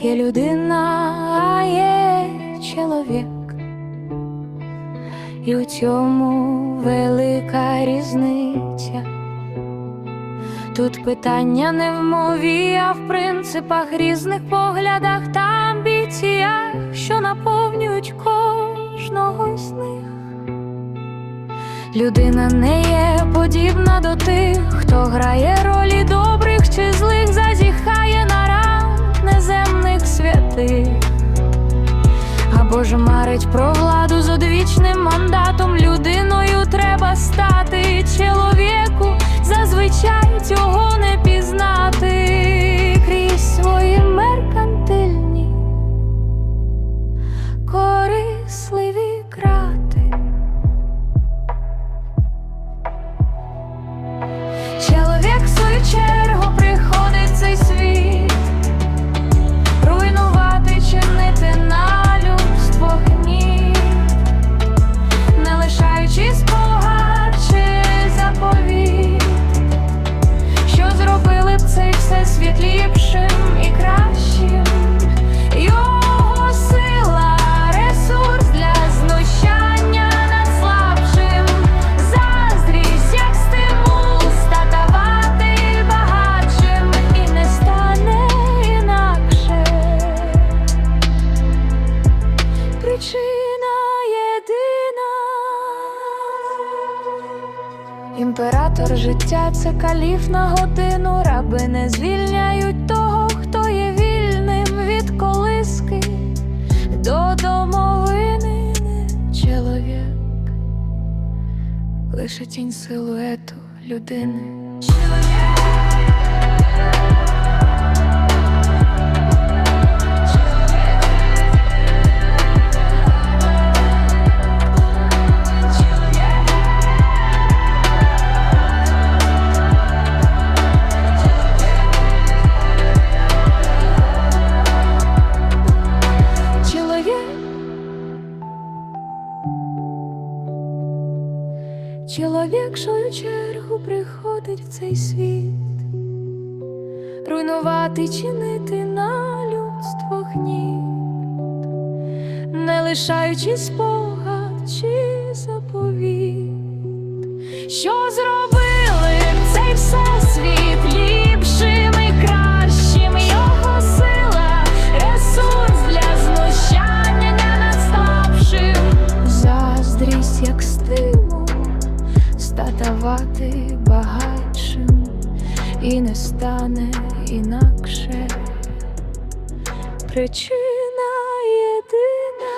Є людина, а є чоловік, і у цьому велика різниця. Тут питання не в мові, а в принципах, різних поглядах та амбіціях, що наповнюють кожного з них. Людина не є подібна до тих, хто грає ролі святих. Або ж марить про владу з одвічним мандатом. Людиною треба стати чоловіку, Імператор життя це каліф на годину. Раби не звільняють того, хто є вільним від колиски до домовини чоловік, лише тінь силуету людини. Чоловік Чоловік, свою чергу приходить в цей світ, руйнувати, чинити на людство гніт, не лишаючи спогад чи заповіт, що зробили і не стане інакше. Причина єдина.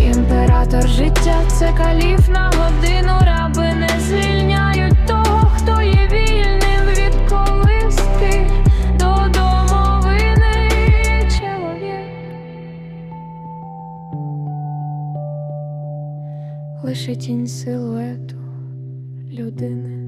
Імператор життя це каліф Лише тінь силуету людини.